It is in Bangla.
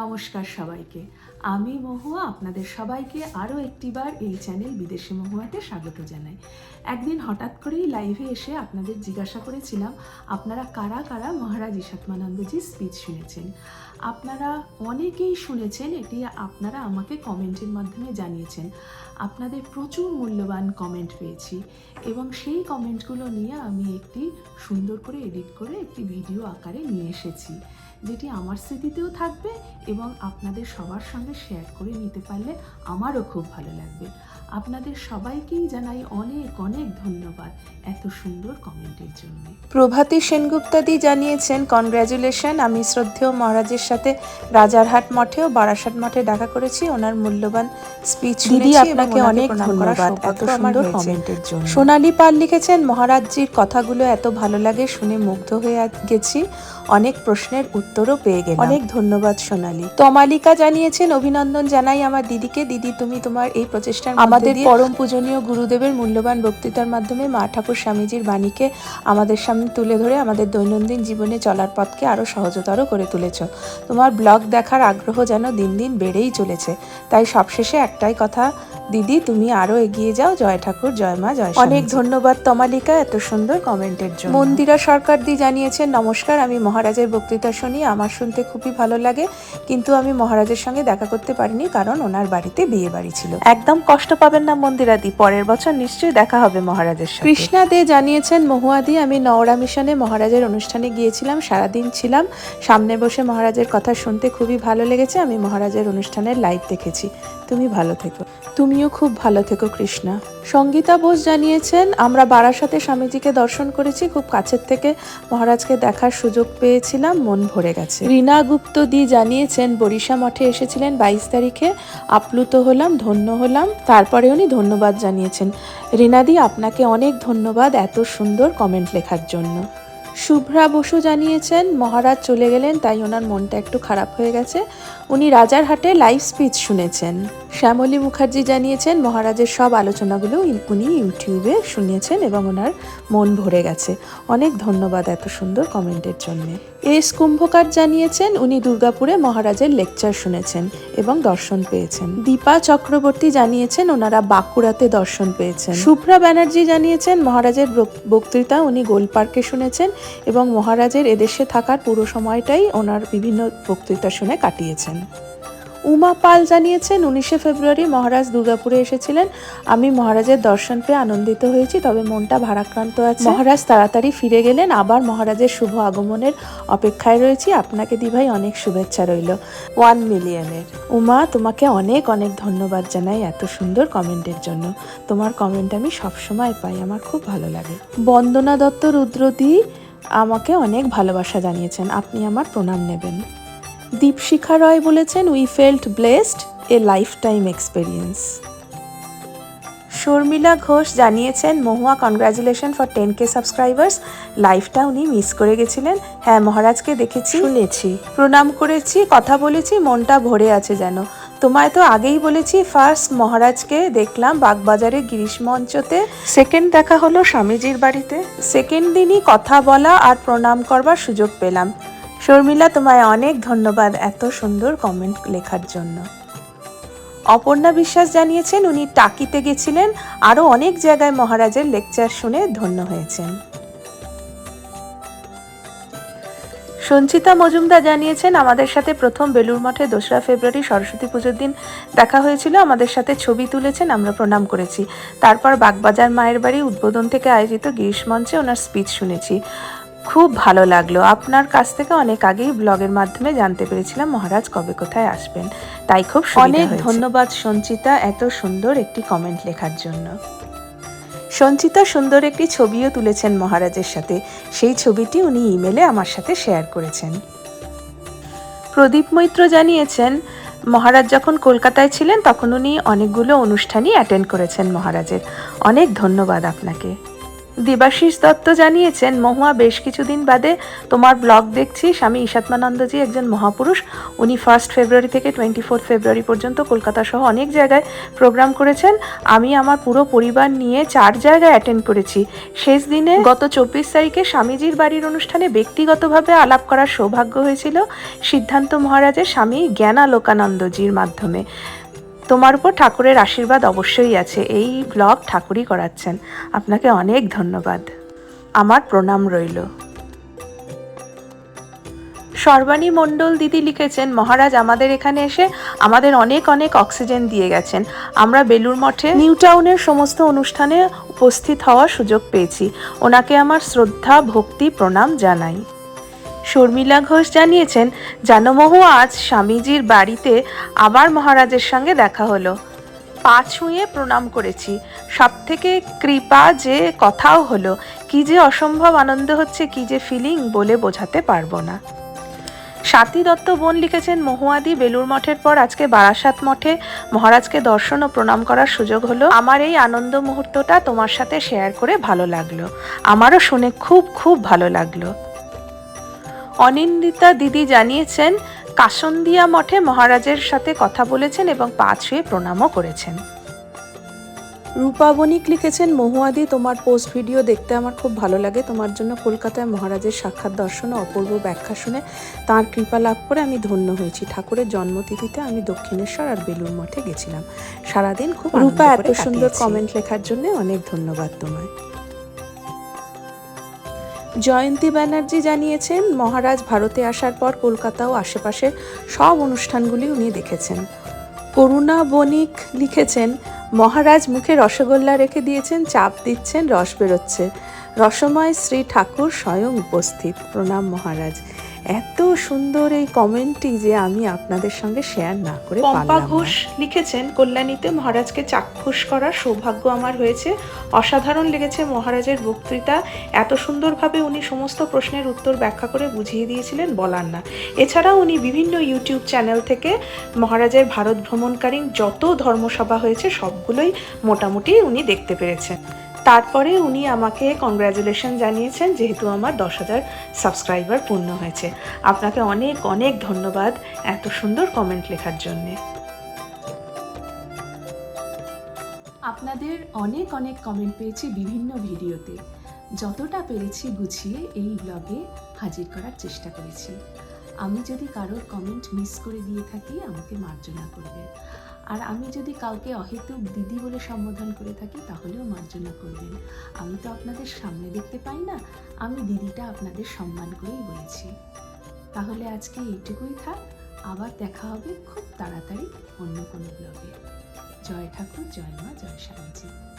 নমস্কার সবাইকে। আমি মহুয়া, আপনাদের সবাইকে আরও একটিবার এই চ্যানেল বিদেশি মহুয়াতে স্বাগত জানাই। একদিন হঠাৎ করেই লাইভে এসে আপনাদের জিজ্ঞাসা করেছিলাম, আপনারা কারা কারা মহারাজ ইশাত্মানন্দজির স্পিচ শুনেছেন? আপনারা অনেকেই শুনেছেন, এটি আপনারা আমাকে কমেন্টের মাধ্যমে জানিয়েছেন। আপনাদের প্রচুর মূল্যবান কমেন্ট পেয়েছি এবং সেই কমেন্টগুলো নিয়ে আমি একটি সুন্দর করে এডিট করে একটি ভিডিও আকারে নিয়ে এসেছি। যেটি আমার স্মৃতিতেও থাকবে এবং আপনাদের সবার সঙ্গে শেয়ার করে নিতে পারলে আমারও খুব ভালো লাগবে। আপনাদের সবাইকেই জানাই অনেক অনেক ধন্যবাদ এত সুন্দর কমেন্টের জন্য। প্রভাতী সেনগুপ্তাদি জানিয়েছেন কনগ্র্যাচুলেশন আমি শ্রদ্ধেয় মহারাজের সাথে রাজারহাট মঠে ও বারাসাত মঠে দেখা করেছি। ওনার মূল্যবান স্পিচ দিদি, আপনাকে অনেক ধন্যবাদ। এত সুন্দর কমেন্টের জন্য। সোনালি পাল লিখেছেন মহারাজজির কথাগুলো এত ভালো লাগে শুনে মুগ্ধ হয়ে গেছি। অনেক প্রশ্নের উত্তরও পেয়ে গেলাম। অনেক ধন্যবাদ সোনালী। তমালিকা জানিয়েছেন অভিনন্দন জানাই আমার দিদিকে। দিদি তুমি তোমার এই প্রচেষ্টার আমাদের পরম পূজনীয় গুরুদেবের মূল্যবান বক্তৃতার মাধ্যমে মা ঠাকুর স্বামীজির বাণীকে আমাদের সামনে তুলে ধরে আমাদের দৈনন্দিন জীবনে চলার পথকে আরও সহজতর করে তুলেছ। তোমার ব্লগ দেখার আগ্রহ যেন দিন দিন বেড়েই চলেছে। তাই সবশেষে একটাই কথা দিদি তুমি আরও এগিয়ে যাও। জয় ঠাকুর জয় মা জয় অনেক ধন্যবাদ তমালিকা এত সুন্দর কমেন্টের জন্য। মন্দিরা সরকার দি জানিয়েছেন নমস্কার আমি মহারাজের বক্তৃতা শুনি। আমার শুনতে খুবই ভালো লাগে। কিন্তু আমি মহারাজের সঙ্গে দেখা করতে পারিনি কারণ ওনার বাড়িতে বিয়ে বাড়ি ছিল। একদম কষ্ট পাবেন না মন্দিরাদি পরের বছর নিশ্চয়ই দেখা হবে মহারাজের সাথে। কৃষ্ণা দে জানিয়েছেন মহুয়াদি আমি নওড়া মিশনে মহারাজের অনুষ্ঠানে গিয়েছিলাম সারাদিন ছিলাম। সামনে বসে মহারাজের কথা শুনতে খুবই ভালো লেগেছে আমি মহারাজের অনুষ্ঠানের লাইভ দেখেছি। তুমি ভালো থেকো। তুমিও খুব ভালো থেকো কৃষ্ণা। সঙ্গীতা বোস জানিয়েছেন আমরা বারাসাতে স্বামীজিকে দর্শন করেছি খুব কাছের থেকে মহারাজকে দেখার সুযোগ পেয়েছিলাম মন ভরে গেছে। রীনা গুপ্ত দি জানিয়েছেন, বরিশা মঠে এসেছিলেন বাইশ তারিখে। আপ্লুত হলাম, ধন্য হলাম। তারপরে উনি ধন্যবাদ জানিয়েছেন। রীনাদি আপনাকে অনেক ধন্যবাদ এত সুন্দর কমেন্ট লেখার জন্য। শুভ্রা বসু জানিয়েছেন, মহারাজ চলে গেলেন, তাই ওনার মনটা একটু খারাপ হয়ে গেছে। উনি রাজারহাটে লাইভ স্পিচ শুনেছেন। শ্যামলী মুখার্জি জানিয়েছেন, মহারাজের সব আলোচনাগুলো উনি ইউটিউবে শুনিয়েছেন এবং ওনার মন ভরে গেছে। অনেক ধন্যবাদ এত সুন্দর কমেন্টের জন্য। এস কুম্ভকার জানিয়েছেন, উনি দুর্গাপুরে মহারাজের লেকচার শুনেছেন এবং দর্শন পেয়েছেন। দীপা চক্রবর্তী জানিয়েছেন, ওনারা বাঁকুড়াতে দর্শন পেয়েছেন। শুভ্রা ব্যানার্জি জানিয়েছেন, মহারাজের বক- বক্তৃতা উনি গোল পার্কে শুনেছেন এবং মহারাজের এদেশে থাকার পুরো সময়টাই ওনার বিভিন্ন বক্তৃতা শুনে কাটিয়েছেন। উমা পাল জানিয়েছেন, উনিশে ফেব্রুয়ারি মহারাজ দুর্গাপুরে এসেছিলেন। আমি মহারাজের দর্শন পেয়ে আনন্দিত হয়েছি, তবে মনটা ভারাক্রান্ত আছে। মহারাজ তাড়াতাড়ি ফিরে গেলেন, আবার মহারাজের শুভ আগমনের অপেক্ষায় রয়েছি। আপনাকে দিভাই অনেক শুভেচ্ছা রইল। ওয়ান মিলিয়নের। উমা, তোমাকে অনেক অনেক ধন্যবাদ জানাই এত সুন্দর কমেন্টের জন্য। তোমার কমেন্ট আমি সবসময় পাই, আমার খুব ভালো লাগে। বন্দনা দত্ত রুদ্রদি আমাকে অনেক ভালোবাসা জানিয়েছেন। আপনি আমার প্রণাম নেবেন। দীপশিখা রয় বলেছেন we felt blessed a life time experience Sharmila Ghosh জানিয়েছেন Mahua congratulation for ten K subscribers লাইফটা উনি মিস করে গেছিলেন। হ্যাঁ মহারাজকে দেখেছি। শুনেছি। প্রণাম করেছি কথা বলেছি মনটা ভরে আছে যেন। তোমায় তো আগেই বলেছি ফার্স্ট মহারাজকে দেখলাম বাগবাজারে গিরিশ মঞ্চতে। সেকেন্ড দেখা হলো স্বামীজির বাড়িতে। সেকেন্ড দিনই কথা বলা আর প্রণাম করবার সুযোগ পেলাম। শর্মিলা তোমায় অনেক ধন্যবাদ এত সুন্দর কমেন্ট লেখার জন্য। অপর্ণা বিশ্বাস জানিয়েছেন উনি টাকিতে গেছিলেন। আরও অনেক জায়গায় মহারাজের লেকচার শুনে ধন্য হয়েছেন। সঞ্চিতা মজুমদার জানিয়েছেন আমাদের সাথে প্রথম বেলুর মঠে দোসরা ফেব্রুয়ারি সরস্বতী পুজোর দিন দেখা হয়েছিল। আমাদের সাথে ছবি তুলেছেন আমরা প্রণাম করেছি। তারপর বাগবাজার মায়ের বাড়ি উদ্বোধন থেকে আয়োজিত গিরিশ মঞ্চে ওনার স্পিচ শুনেছি। খুব ভালো লাগল। আপনার কাছ থেকে অনেক আগেই ব্লগের মাধ্যমে জানতে পেরেছিলাম মহারাজ কবে কোথায় আসবেন। তাই খুব অনেক ধন্যবাদ সঞ্চিতা এত সুন্দর একটি কমেন্ট লেখার জন্য। সঞ্চিতা সুন্দর একটি ছবিও তুলেছেন মহারাজের সাথে। সেই ছবিটি উনি ইমেলে আমার সাথে শেয়ার করেছেন। প্রদীপ মৈত্র জানিয়েছেন, মহারাজ যখন কলকাতায় ছিলেন তখন উনি অনেকগুলো অনুষ্ঠানই অ্যাটেন্ড করেছেন মহারাজের। অনেক ধন্যবাদ আপনাকে। দেবাশিস দত্ত জানিয়েছেন, মহুয়া, বেশ কিছুদিন বাদে তোমার ব্লগ দেখছি স্বামী ঈশাত্মানন্দজি একজন মহাপুরুষ। উনি ফার্স্ট ফেব্রুয়ারি থেকে টোয়েন্টি ফোর্থ ফেব্রুয়ারি পর্যন্ত কলকাতা সহ অনেক জায়গায় প্রোগ্রাম করেছেন। আমি আমার পুরো পরিবার নিয়ে চার জায়গায় অ্যাটেন্ড করেছি। শেষ দিনে গত চব্বিশ তারিখে স্বামীজির বাড়ির অনুষ্ঠানে ব্যক্তিগতভাবে আলাপ করার সৌভাগ্য হয়েছিল সিদ্ধান্ত মহারাজের স্বামী জ্ঞানালোকানন্দজির মাধ্যমে। তোমার উপর ঠাকুরের আশীর্বাদ অবশ্যই আছে। এই ব্লগ ঠাকুরই করাচ্ছেন। আপনাকে অনেক ধন্যবাদ। আমার প্রণাম রইল। সর্বাণী মণ্ডল দিদি লিখেছেন, মহারাজ, আমাদের এখানে এসে আমাদের অনেক অনেক অক্সিজেন দিয়ে গেছেন। আমরা বেলুর মঠে নিউ টাউনের সমস্ত অনুষ্ঠানে উপস্থিত হওয়ার সুযোগ পেয়েছি। ওনাকে আমার শ্রদ্ধা, ভক্তি, প্রণাম জানাই। শর্মিলা ঘোষ জানিয়েছেন, জানমোহ আজ স্বামীজির বাড়িতে আবার মহারাজের সঙ্গে দেখা হলো। পা ছুঁয়ে প্রণাম করেছি। সব থেকে কৃপা যে কথাও হলো, কি যে অসম্ভব আনন্দ হচ্ছে, কি যে ফিলিং বলে বোঝাতে পারব না। স্বাতী দত্ত বোন লিখেছেন, মহুয়াদি বেলুর মঠের পর আজকে বারাসাত মঠে মহারাজকে দর্শন ও প্রণাম করার সুযোগ হলো। আমার এই আনন্দ মুহূর্তটা তোমার সাথে শেয়ার করে ভালো লাগল। আমারও শুনে খুব খুব ভালো লাগল। অনিন্দিতা দিদি জানিয়েছেন কাসন্দিয়া মঠে মহারাজের সাথে কথা বলেছেন এবং পা ছুঁয়ে প্রণামও করেছেন। রূপা বণিক লিখেছেন মহুয়াদি তোমার পোস্ট ভিডিও দেখতে আমার খুব ভালো লাগে। তোমার জন্য কলকাতায় মহারাজের সাক্ষাৎ দর্শন ও অপূর্ব ব্যাখ্যা শুনে তাঁর কৃপা লাভ করে আমি ধন্য হয়েছি। ঠাকুরের জন্মতিথিতে আমি দক্ষিণেশ্বর আর বেলুর মঠে গেছিলাম। সারাদিন খুব রূপা এত সুন্দর কমেন্ট লেখার জন্য অনেক ধন্যবাদ তোমায়। জয়ন্তী ব্যানার্জি জানিয়েছেন, মহারাজ ভারতে আসার পর কলকাতা ও আশেপাশে সব অনুষ্ঠানগুলি উনি দেখেছেন। করুণা বণিক লিখেছেন, মহারাজ মুখে রসগোল্লা রেখে দিয়েছেন, চাপ দিচ্ছেন, রস বেরোচ্ছে। রসময় শ্রী ঠাকুর স্বয়ং উপস্থিত। প্রণাম মহারাজ। এত সুন্দর এই কমেন্টটি যে আমি আপনাদের সঙ্গে শেয়ার না করে পম্পা ঘোষ লিখেছেন কল্যাণীতে মহারাজকে চাক্ষুষ করার সৌভাগ্য আমার হয়েছে। অসাধারণ লেগেছে মহারাজের বক্তৃতা। এত সুন্দরভাবে উনি সমস্ত প্রশ্নের উত্তর ব্যাখ্যা করে বুঝিয়ে দিয়েছিলেন বলার না। এছাড়াও উনি বিভিন্ন ইউটিউব চ্যানেল থেকে মহারাজের ভারত ভ্রমণকারী যত ধর্মসভা হয়েছে সবগুলোই মোটামুটি উনি দেখতে পেরেছেন। তারপরে উনি আমাকে কংগ্রাচুলেশন জানিয়েছেন যেহেতু আমার দশ হাজার সাবস্ক্রাইবার পূর্ণ হয়েছে। আপনাকে অনেক অনেক ধন্যবাদ এত সুন্দর কমেন্ট লেখার জন্যে। আপনাদের অনেক অনেক কমেন্ট পেয়েছি বিভিন্ন ভিডিওতে। যতটা পেরেছি গুছিয়ে এই ব্লগে হাজির করার চেষ্টা করেছি। আমি যদি কারোর কমেন্ট মিস করে দিয়ে থাকি, আমাকে মার্জনা করবেন। আর আমি যদি কাউকে অহেতুক দিদি বলে সম্বোধন করে থাকি, তাহলেও মার্জনা করবেন। আমি তো আপনাদের সামনে দেখতে পাই না, আমি দিদিটা আপনাদের সম্মান করেই বলেছি। তাহলে আজকে এইটুকুই থাক, আবার দেখা হবে খুব তাড়াতাড়ি অন্য কোনো ব্লগে জয় ঠাকুর, জয় মা, জয় স্বামীজি